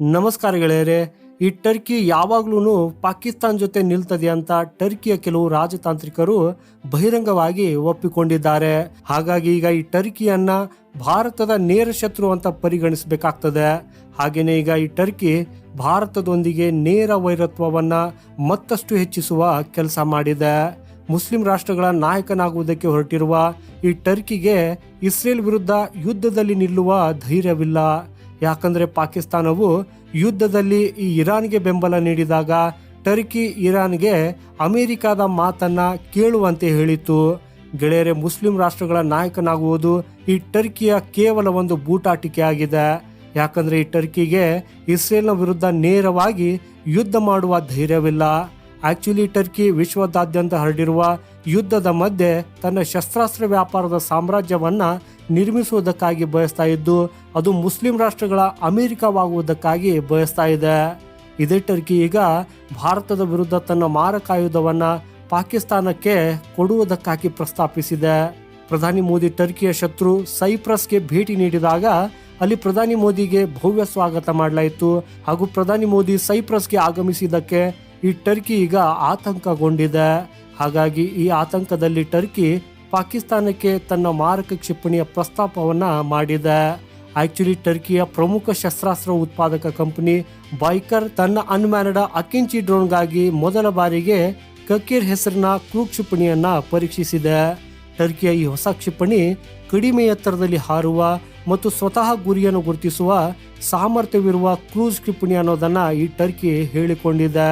ನಮಸ್ಕಾರ ಈ ಟರ್ಕಿ ಯಾವಾಗ್ಲೂ ಪಾಕಿಸ್ತಾನ್ ಜೊತೆ ನಿಲ್ತದೆ ಅಂತ ಟರ್ಕಿಯ ಕೆಲವು ರಾಜತಾಂತ್ರಿಕರು ಬಹಿರಂಗವಾಗಿ ಒಪ್ಪಿಕೊಂಡಿದ್ದಾರೆ. ಹಾಗಾಗಿ ಈಗ ಈ ಟರ್ಕಿಯನ್ನ ಭಾರತದ ನೇರ ಶತ್ರು ಅಂತ ಪರಿಗಣಿಸಬೇಕಾಗ್ತದೆ. ಹಾಗೆಯೇ ಈಗ ಈ ಟರ್ಕಿ ಭಾರತದೊಂದಿಗೆ ನೇರ ವೈರತ್ವವನ್ನ ಮತ್ತಷ್ಟು ಹೆಚ್ಚಿಸುವ ಕೆಲಸ ಮಾಡಿದೆ. ಮುಸ್ಲಿಂ ರಾಷ್ಟ್ರಗಳ ನಾಯಕನಾಗುವುದಕ್ಕೆ ಹೊರಟಿರುವ ಈ ಟರ್ಕಿಗೆ ಇಸ್ರೇಲ್ ವಿರುದ್ಧ ಯುದ್ಧದಲ್ಲಿ ನಿಲ್ಲುವ ಧೈರ್ಯವಿಲ್ಲ. ಯಾಕಂದ್ರೆ ಪಾಕಿಸ್ತಾನವು ಯುದ್ಧದಲ್ಲಿ ಈ ಇರಾನ್ಗೆ ಬೆಂಬಲ ನೀಡಿದಾಗ ಟರ್ಕಿ ಇರಾನ್ಗೆ ಅಮೆರಿಕದ ಮಾತನ್ನ ಕೇಳುವಂತೆ ಹೇಳಿತು ಗೆಳೆಯರೆ, ಮುಸ್ಲಿಂ ರಾಷ್ಟ್ರಗಳ ನಾಯಕನಾಗುವುದು ಈ ಟರ್ಕಿಯ ಕೇವಲ ಒಂದು ಬೂಟಾಟಿಕೆ ಆಗಿದೆ. ಯಾಕಂದ್ರೆ ಈ ಟರ್ಕಿಗೆ ಇಸ್ರೇಲ್ನ ವಿರುದ್ಧ ನೇರವಾಗಿ ಯುದ್ಧ ಮಾಡುವ ಧೈರ್ಯವಿಲ್ಲ. ಆಕ್ಚುಲಿ ಟರ್ಕಿ ವಿಶ್ವದಾದ್ಯಂತ ಹರಡಿರುವ ಯುದ್ಧದ ಮಧ್ಯೆ ತನ್ನ ಶಸ್ತ್ರಾಸ್ತ್ರ ವ್ಯಾಪಾರದ ಸಾಮ್ರಾಜ್ಯವನ್ನ ನಿರ್ಮಿಸುವುದಕ್ಕಾಗಿ ಬಯಸ್ತಾ ಇದ್ದು, ಅದು ಮುಸ್ಲಿಂ ರಾಷ್ಟ್ರಗಳ ಅಮೆರಿಕವಾಗುವುದಕ್ಕಾಗಿ ಬಯಸ್ತಾ ಇದೆ. ಇದೇ ಟರ್ಕಿ ಈಗ ಭಾರತದ ವಿರುದ್ಧ ತನ್ನ ಮಾರಕಾಯುಧವನ್ನು ಪಾಕಿಸ್ತಾನಕ್ಕೆ ಕೊಡುವುದಕ್ಕಾಗಿ ಪ್ರಸ್ತಾಪಿಸಿದೆ. ಪ್ರಧಾನಿ ಮೋದಿ ಟರ್ಕಿಯ ಶತ್ರು ಸೈಪ್ರಸ್ಗೆ ಭೇಟಿ ನೀಡಿದಾಗ ಅಲ್ಲಿ ಪ್ರಧಾನಿ ಮೋದಿಗೆ ಭವ್ಯ ಸ್ವಾಗತ ಮಾಡಲಾಯಿತು. ಹಾಗೂ ಪ್ರಧಾನಿ ಮೋದಿ ಸೈಪ್ರಸ್ಗೆ ಆಗಮಿಸಿದ್ದಕ್ಕೆ ಈ ಟರ್ಕಿ ಈಗ ಆತಂಕಗೊಂಡಿದೆ. ಹಾಗಾಗಿ ಈ ಆತಂಕದಲ್ಲಿ ಟರ್ಕಿ ಪಾಕಿಸ್ತಾನಕ್ಕೆ ತನ್ನ ಮಾರಕ ಕ್ಷಿಪಣಿಯ ಪ್ರಸ್ತಾಪವನ್ನು ಮಾಡಿದೆ. ಆಕ್ಚುಲಿ ಟರ್ಕಿಯ ಪ್ರಮುಖ ಶಸ್ತ್ರಾಸ್ತ್ರ ಉತ್ಪಾದಕ ಕಂಪನಿ ಬೈಕರ್ ತನ್ನ ಅನ್ಮ್ಯಾನಡ ಅಕಿಂಚಿ ಡ್ರೋನ್ಗಾಗಿ ಮೊದಲ ಬಾರಿಗೆ ಕಕೀರ್ ಹೆಸರಿನ ಕ್ರೂ ಕ್ಷಿಪಣಿಯನ್ನ ಪರೀಕ್ಷಿಸಿದೆ. ಟರ್ಕಿಯ ಈ ಹೊಸ ಕ್ಷಿಪಣಿ ಕಡಿಮೆ ಎತ್ತರದಲ್ಲಿ ಹಾರುವ ಮತ್ತು ಸ್ವತಃ ಗುರಿಯನ್ನು ಗುರುತಿಸುವ ಸಾಮರ್ಥ್ಯವಿರುವ ಕ್ರೂಸ್ ಕ್ಷಿಪಣಿ ಅನ್ನೋದನ್ನು ಈ ಟರ್ಕಿ ಹೇಳಿಕೊಂಡಿದೆ.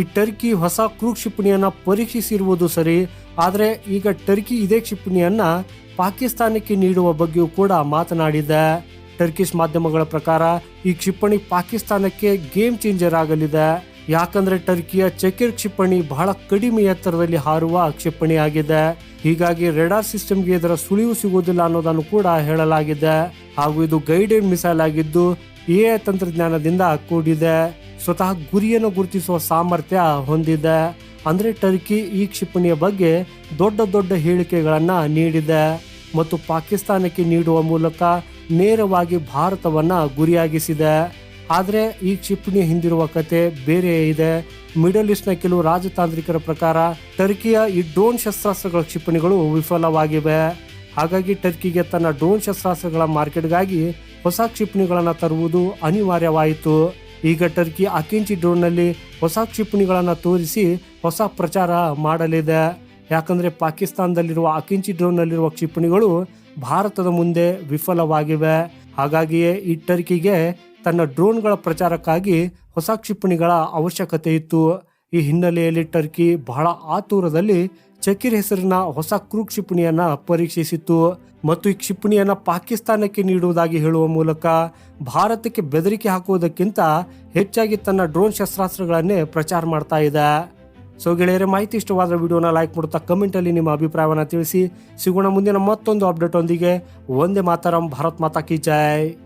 ಈ ಟರ್ಕಿ ಹೊಸ ಕ್ರೂ ಕ್ಷಿಪಣಿಯನ್ನ ಪರೀಕ್ಷಿಸಿರುವುದು ಸರಿ, ಆದರೆ ಈಗ ಟರ್ಕಿ ಇದೇ ಕ್ಷಿಪಣಿಯನ್ನು ಪಾಕಿಸ್ತಾನಕ್ಕೆ ನೀಡುವ ಬಗ್ಗೆಯೂ ಕೂಡ ಮಾತನಾಡಿದೆ. ಟರ್ಕಿಶ್ ಮಾಧ್ಯಮಗಳ ಪ್ರಕಾರ ಈ ಕ್ಷಿಪಣಿ ಪಾಕಿಸ್ತಾನಕ್ಕೆ ಗೇಮ್ ಚೇಂಜರ್ ಆಗಲಿದೆ. ಯಾಕಂದ್ರೆ ಟರ್ಕಿಯ ಚೆಕಿರ್ ಕ್ಷಿಪಣಿ ಬಹಳ ಕಡಿಮೆ ಎತ್ತರದಲ್ಲಿ ಹಾರುವ ಕ್ಷಿಪಣಿ ಆಗಿದೆ ಹೀಗಾಗಿ ರೆಡಾರ್ ಸಿಸ್ಟಮ್ಗೆ ಇದರ ಸುಳಿವು ಸಿಗುವುದಿಲ್ಲ ಅನ್ನೋದನ್ನು ಕೂಡ ಹೇಳಲಾಗಿದೆ. ಹಾಗೂ ಇದು ಗೈಡೆಡ್ ಮಿಸೈಲ್ ಆಗಿದ್ದು ಎ ತಂತ್ರಜ್ಞಾನದಿಂದ ಕೂಡಿದೆ. ಸ್ವತಃ ಗುರಿಯನ್ನು ಗುರುತಿಸುವ ಸಾಮರ್ಥ್ಯ ಹೊಂದಿದೆ. ಅಂದರೆ ಟರ್ಕಿ ಈ ಕ್ಷಿಪಣಿಯ ಬಗ್ಗೆ ದೊಡ್ಡ ದೊಡ್ಡ ಹೇಳಿಕೆಗಳನ್ನು ನೀಡಿದೆ. ಮತ್ತು ಪಾಕಿಸ್ತಾನಕ್ಕೆ ನೀಡುವ ಮೂಲಕ ನೇರವಾಗಿ ಭಾರತವನ್ನು ಗುರಿಯಾಗಿಸಿದೆ. ಆದರೆ ಈ ಕ್ಷಿಪಣಿಯ ಹಿಂದಿರುವ ಕತೆ ಬೇರೆ ಇದೆ. ಮಿಡಲ್ ಈಸ್ಟ್ನ ಕೆಲವು ರಾಜತಾಂತ್ರಿಕರ ಪ್ರಕಾರ ಟರ್ಕಿಯ ಈ ಡ್ರೋನ್ ಶಸ್ತ್ರಾಸ್ತ್ರಗಳ ಕ್ಷಿಪಣಿಗಳು ವಿಫಲವಾಗಿವೆ. ಹಾಗಾಗಿ ಟರ್ಕಿಗೆ ತನ್ನ ಡ್ರೋನ್ ಶಸ್ತ್ರಾಸ್ತ್ರಗಳ ಮಾರ್ಕೆಟ್ಗಾಗಿ ಹೊಸ ಕ್ಷಿಪಣಿಗಳನ್ನು ತರುವುದು ಅನಿವಾರ್ಯವಾಯಿತು. ಈಗ ಟರ್ಕಿ ಅಕಿಂಚಿ ಡ್ರೋನ್ನಲ್ಲಿ ಹೊಸ ಕ್ಷಿಪಣಿಗಳನ್ನು ತೋರಿಸಿ ಹೊಸ ಪ್ರಚಾರ ಮಾಡಲಿದೆ. ಯಾಕಂದರೆ ಪಾಕಿಸ್ತಾನದಲ್ಲಿರುವ ಅಕಿಂಚಿ ಡ್ರೋನ್ನಲ್ಲಿರುವ ಕ್ಷಿಪಣಿಗಳು ಭಾರತದ ಮುಂದೆ ವಿಫಲವಾಗಿವೆ. ಹಾಗಾಗಿಯೇ ಈ ಟರ್ಕಿಗೆ ತನ್ನ ಡ್ರೋನ್ಗಳ ಪ್ರಚಾರಕ್ಕಾಗಿ ಹೊಸ ಕ್ಷಿಪಣಿಗಳ ಅವಶ್ಯಕತೆ ಇತ್ತು. ಈ ಹಿನ್ನೆಲೆಯಲ್ಲಿ ಟರ್ಕಿ ಬಹಳ ಆತುರದಲ್ಲಿ ಚಕಿರ್ ಹೆಸರಿನ ಹೊಸ ಕ್ರೂ ಕ್ಷಿಪಣಿಯನ್ನ ಪರೀಕ್ಷಿಸಿತ್ತು. ಮತ್ತು ಈ ಕ್ಷಿಪಣಿಯನ್ನು ಪಾಕಿಸ್ತಾನಕ್ಕೆ ನೀಡುವುದಾಗಿ ಹೇಳುವ ಮೂಲಕ ಭಾರತಕ್ಕೆ ಬೆದರಿಕೆ ಹಾಕುವುದಕ್ಕಿಂತ ಹೆಚ್ಚಾಗಿ ತನ್ನ ಡ್ರೋನ್ ಶಸ್ತ್ರಾಸ್ತ್ರಗಳನ್ನೇ ಪ್ರಚಾರ ಮಾಡ್ತಾ ಇದೆ. ಸೊ ಗೆಳೆಯರೆ, ಮಾಹಿತಿ ಇಷ್ಟವಾದ ವಿಡಿಯೋನ ಲೈಕ್ ಮಾಡುತ್ತಾ ಕಮೆಂಟಲ್ಲಿ ನಿಮ್ಮ ಅಭಿಪ್ರಾಯವನ್ನು ತಿಳಿಸಿ. ಸಿಗೋಣ ಮುಂದಿನ ಮತ್ತೊಂದು ಅಪ್ಡೇಟ್ ಒಂದಿಗೆ. ಒಂದೇ ಮಾತಾರಂ, ಭಾರತ್ ಮಾತಾ ಕಿ ಜೈ.